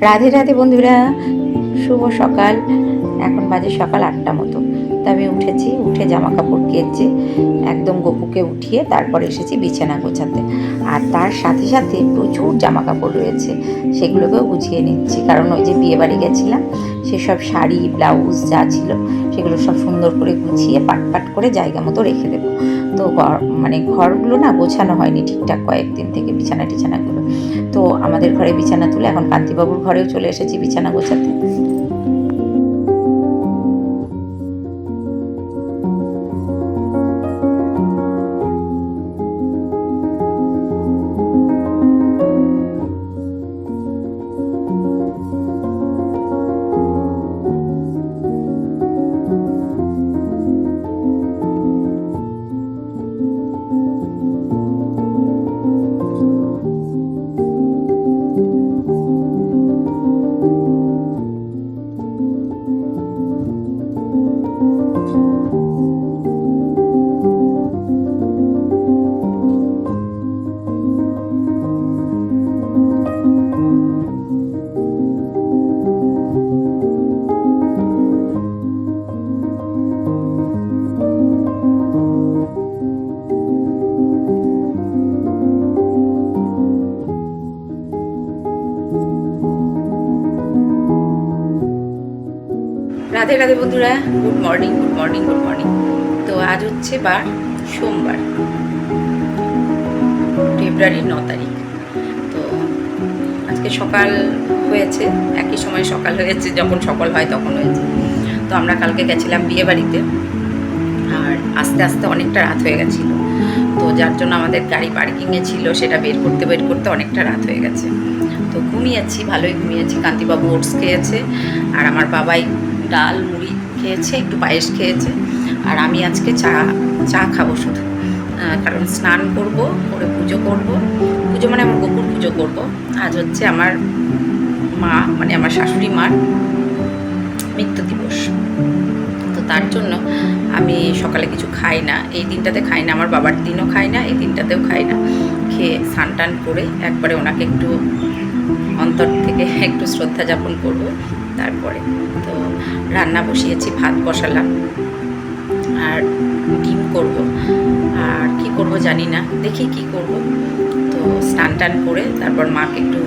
রাধে রাধে বন্ধুরা, শুভ সকাল। এখন বাজে সকাল আটটা মতো। তা আমি উঠেছি, উঠে জামা কাপড় কেচে একদম গপুকে উঠিয়ে তারপর এসেছি বিছানা গোছাতে। আর তার সাথে সাথে প্রচুর জামা কাপড় রয়েছে, সেগুলোকেও গুছিয়ে নিচ্ছি। কারণ ওই যে বিয়ে বাড়ি গেছিলাম, সেসব শাড়ি, ব্লাউজ যা ছিল, সেগুলো সব সুন্দর করে গুছিয়ে পাট পাট করে জায়গা মতো রেখে দেবো। তো ঘর- মানে ঘরগুলো না গোছানো হয়নি ঠিকঠাক কয়েকদিন থেকে বিছানা টিছানাগুলো। তো আমাদের ঘরে বিছানা তুলে এখন কান্তিবাবুর ঘরেও চলে এসেছি বিছানা গোছাতে। রাধে রাধে বন্ধুরা good morning good morning good morning তো আজ হচ্ছে বার সোমবার, ফেব্রুয়ারির ন তারিখ। তো আজকে সকাল হয়েছে, একই সময় সকাল হয়েছে, যখন সকাল হয় তখন হয়েছে। তো আমরা কালকে গেছিলাম বিয়ে বাড়িতে আর আস্তে আস্তে অনেকটা রাত হয়ে গেছিল। তো যার জন্য আমাদের গাড়ি পার্কিংয়ে ছিল, সেটা বের করতে বের করতে অনেকটা রাত হয়ে গেছে। তো ঘুমিয়েছি, ভালোই ঘুমিয়েছি। কান্তিবাবু ওটস খেয়েছে, আর আমার বাবাই ডাল, মুড়ি খেয়েছে, একটু পায়েস খেয়েছে। আর আমি আজকে চা চা খাব শুধু। কারণ স্নান করব, করে পুজো করব। পুজো মানে আমার গোপুর পুজো করব। আজ হচ্ছে আমার মা মানে আমার শাশুড়ি মার মৃত্যু দিবস। তো তার জন্য আমি সকালে কিছু খাই না। এই দিনটাতে খাই না, আমার বাবার দিনও খাই না, এই দিনটাতেও খাই না। খেয়ে স্নান টান করে একবারে ওনাকে একটু অন্তর থেকে একটু শ্রদ্ধা যাপন করব। তারপরে তো রান্না বসিয়েছি, ভাত বসালাম। আর ডিম করব। আর কি করব জানি না, দেখি কি করব। তো স্নান টান করে তারপর মাকে একটু,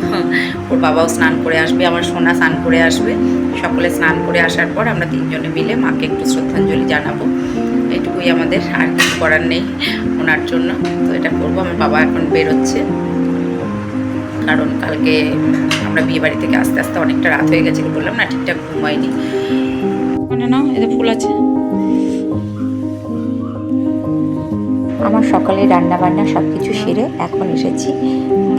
ওর বাবাও স্নান করে আসবে, আমার সোনা স্নান করে আসবে। সকলে স্নান করে আসার পর আমরা তিনজনে মিলে মাকে একটু শ্রদ্ধাঞ্জলি জানাব। এটুকুই আমাদের, আর কিছু করার নেই ওনার জন্য। তো এটা করব, আমার বাবা এখন বেরোচ্ছে। কারণ কালকে আমরা বিয়ে বাড়ি থেকে আস্তে আস্তে অনেকটা রাত হয়ে গেছিল বললাম না ঠিকঠাক ঘুমাইনি মানে না এতে ফুল আছে। আমার সকালে রান্না বান্না সব কিছু সেরে এখন এসেছি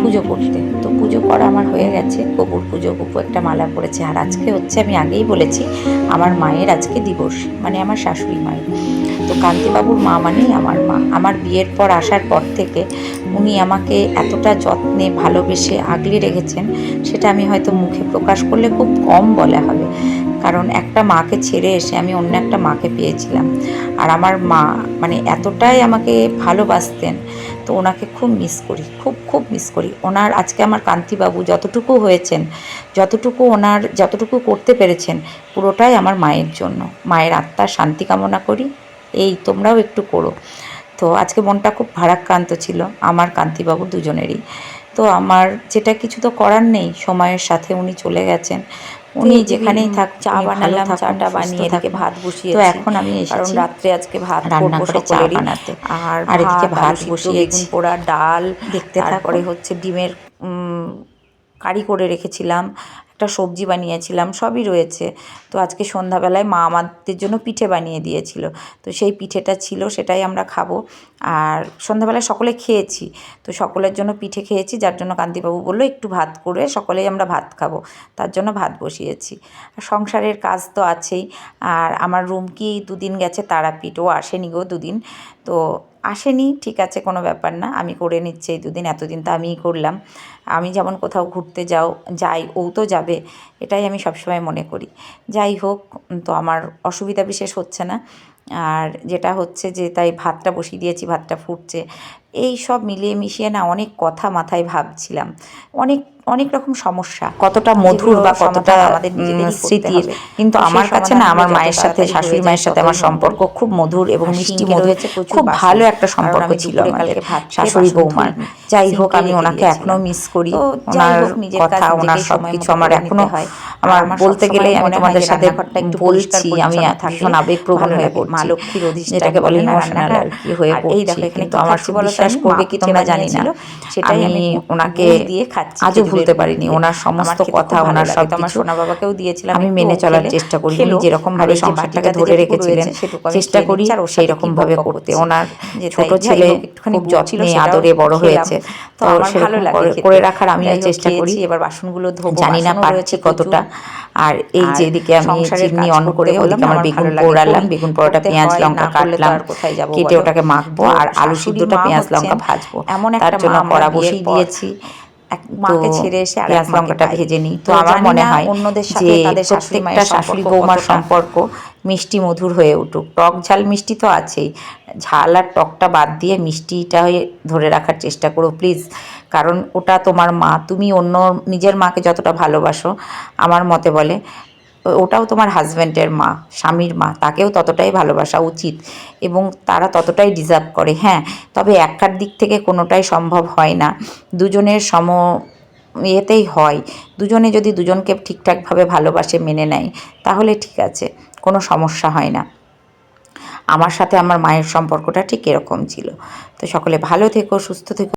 পুজো করতে। তো পুজো করা আমার হয়ে গেছে গোপুর পুজো গোপু একটা মালা পড়েছে আর আজকে হচ্ছে আমি আগেই বলেছি আমার মায়ের আজকে দিবস মানে আমার শাশুড়ি মায়ের। তো কান্তিবাবুর মা মানেই আমার মা। আমার বিয়ের পর আসার পর থেকে উনি আমাকে এতটা যত্নে, ভালোবেসে আগলে রেখেছেন, সেটা আমি হয়তো মুখে প্রকাশ করলে খুব কম বলা হবে। কারণ একটা মাকে ছেড়ে এসে আমি অন্য একটা মাকে পেয়েছিলাম। আর আমার মা মানে এতটাই আমাকে ভালোবাসতেন, তো ওনাকে খুব মিস করি, খুব খুব মিস করি। ওনার আজকে আমার কান্তিবাবু যতটুকু হয়েছেন, যতটুকু ওনার, যতটুকু করতে পেরেছেন, পুরোটাই আমার মায়ের জন্য। মায়ের আত্মার শান্তি কামনা করি। এই তোমরাও একটু করো। তো আজকে মনটা খুব ভারাক্রান্ত ছিল আমার কান্তিবাবু দুজনেরই। তো আমার যেটা কিছু তো করার নেই সময়ের সাথে উনি চলে গেছেন। উনি যেখানেই থাক চা বানালাম চাটা বানিয়ে এদিকে ভাত বসিয়ে তো এখন আমি কারণ রাত্রে আজকে ভাত রান্না করে চা বানাতে। আর আর এদিকে ভাত বসিয়ে বেগুন পোড়া ডাল দেখতে তারপরে হচ্ছে ডিমের উম, কারি করে রেখেছিলাম। একটা সবজি বানিয়েছিলাম, সবই রয়েছে। তো আজকে সন্ধ্যাবেলায় মা আমাদের জন্য পিঠে বানিয়ে দিয়েছিল। তো সেই পিঠেটা ছিল, সেটাই আমরা খাব। আর সন্ধ্যাবেলায় সকলে খেয়েছি। তো সকলের জন্য পিঠে খেয়েছি, যার জন্য কান্তিবাবু বলল, একটু ভাত করে সকলেই আমরা ভাত খাব। তার জন্য ভাত বসিয়েছি। সংসারের কাজ তো আছেই। আর আমার রুম কি দুদিন গেছে, তারাপীঠ। ও আসেনি গো দুদিন। তো আসেনি, ঠিক আছে, কোনো ব্যাপার না, আমি করে নিচ্ছি এই দুদিন, এতদিন তো আমিই করলাম। আমি যেমন কোথাও ঘুরতে যাও, যাই, ও তো যাবে, এটাই আমি সবসময় মনে করি। যাই হোক, তো আমার অসুবিধা বিশেষ হচ্ছে না। আর যেটা হচ্ছে যে, তাই ভাতটা বসিয়ে দিয়েছি, ভাতটা ফুটছে, এই সব মিলিয়ে মিশিয়ে না অনেক কথা মাথায় ভাবছিলাম। অনেক অনেক রকম সমস্যা কতটা মধুর বা কতটা আমাদের স্মৃতির। কিন্তু আমার কাছে না আমার মায়ের সাথে শাশুড়ি মায়ের সাথে আমার সম্পর্ক খুব মধুর এবং মিষ্টি মধুর খুব ভালো একটা সম্পর্ক ছিল আমাদের শাশুড়ি বৌমার। যাই হোক আমি ওনাকে এখনও মিস করি। ওনার কথা ওনার সব কিছু আমার এখনও হয়। আমার বলতে গেলে আমি তোমাদের সাথে বলছি আমি ভীষণ আবেগপ্রবণ হয়ে লাগে। মা পড়ছি লক্ষ্মীর যেটাকে বলে ইমোশনাল আর কি হয়ে পড়ছি। দেখো কিন্তু আমার বিশ্বাস করবে কি তোমরা জানি না। সেটাই আমি ওনাকে দিয়ে খাচ্ছি আজও ভুলতে পারিনি। ওনার সমস্ত কথা ওনার সব আমার সোনা বাবাকেও দিয়েছিলাম আমি মেনে চলার চেষ্টা করি। উনি যেরকম ভাবে সংসারটাকে ধরে রেখেছিলেন চেষ্টা করি আর সেই রকম ভাবে করতে। ওনার যে ছোট ছেলে খুব যত্নে আদরে বড় হয়েছে। তো আমার ভালো লাগে করে- রাখার আমি চেষ্টা করি। এবার বাসনগুলো ধোবো জানি না পারছি কতটা। আর এই যে এদিকে আমি চিমনি অন করে ওদিকে আমার বেগুন পোড়ালাম বেগুন পোড়াটা পেঁয়াজ লঙ্কা কাটলাম কোথায় যাব কেটে ওটাকে মাখবো আর আলু সিদ্ধটা পেঁয়াজ লঙ্কা ভাজবো। এমন একটা জন্য কড়া বসিয়ে দিয়েছি মাকে ছেড়ে এসে আর এক লঙ্কাটা ভেজে নিই। তো আমার মনে হয় অন্যদের সাথে তাদের শাশুড়ি মায়ের শাশুড়ি সম্পর্ক বৌমার সম্পর্ক মিষ্টি মধুর হয়ে উঠুক। টক ঝাল মিষ্টি তো আছেই। ঝাল আর টকটা বাদ দিয়ে মিষ্টিটা হয়ে ধরে রাখার চেষ্টা করো প্লিজ। কারণ ওটা তোমার মা তুমি অন্য নিজের মাকে যতটা ভালোবাসো আমার মতে বলে। ওটাও তোমার হাজব্যান্ডের মা, স্বামীর মা, তাকেও ততটাই ভালোবাসা উচিত এবং তারা ততটাই ডিজার্ভ করে হ্যাঁ। তবে একার দিক থেকে কোনোটাই সম্ভব হয় না। দুজনের সম ইয়েতেই হয়। দুজনে যদি দুজনকে ঠিকঠাকভাবে ভালোবাসে, মেনে নেয়, তাহলে ঠিক আছে, কোনো সমস্যা হয় না। আমার সাথে আমার মায়ের সম্পর্কটা ঠিক এরকম ছিল। তো সকলে ভালো থেকো, সুস্থ থেকো।